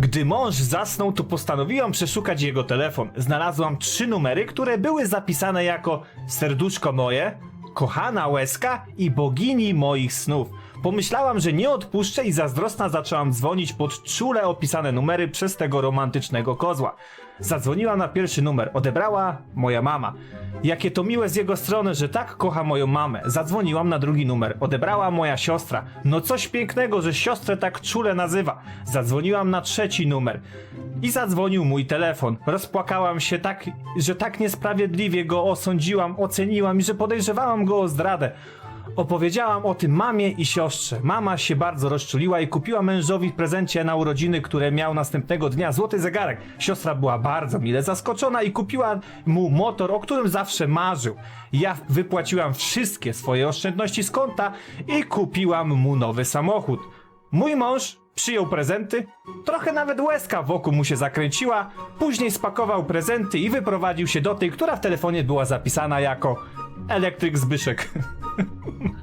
Gdy mąż zasnął, to postanowiłam przeszukać jego telefon. Znalazłam trzy numery, które były zapisane jako serduszko moje, kochana łezka i bogini moich snów. Pomyślałam, że nie odpuszczę i zazdrosna zaczęłam dzwonić pod czule opisane numery przez tego romantycznego kozła. Zadzwoniłam na pierwszy numer, odebrała moja mama. Jakie to miłe z jego strony, że tak kocha moją mamę. Zadzwoniłam na drugi numer, odebrała moja siostra. No coś pięknego, że siostrę tak czule nazywa. Zadzwoniłam na trzeci numer. I zadzwonił mój telefon. Rozpłakałam się tak, że tak niesprawiedliwie go osądziłam, oceniłam i że podejrzewałam go o zdradę. Opowiedziałam o tym mamie i siostrze. Mama się bardzo rozczuliła i kupiła mężowi w prezencie na urodziny, które miał następnego dnia, złoty zegarek. Siostra była bardzo mile zaskoczona i kupiła mu motor, o którym zawsze marzył. Ja wypłaciłam wszystkie swoje oszczędności z konta i kupiłam mu nowy samochód. Mój mąż przyjął prezenty, trochę nawet łezka wokół mu się zakręciła, później spakował prezenty i wyprowadził się do tej, która w telefonie była zapisana jako elektryk Zbyszek.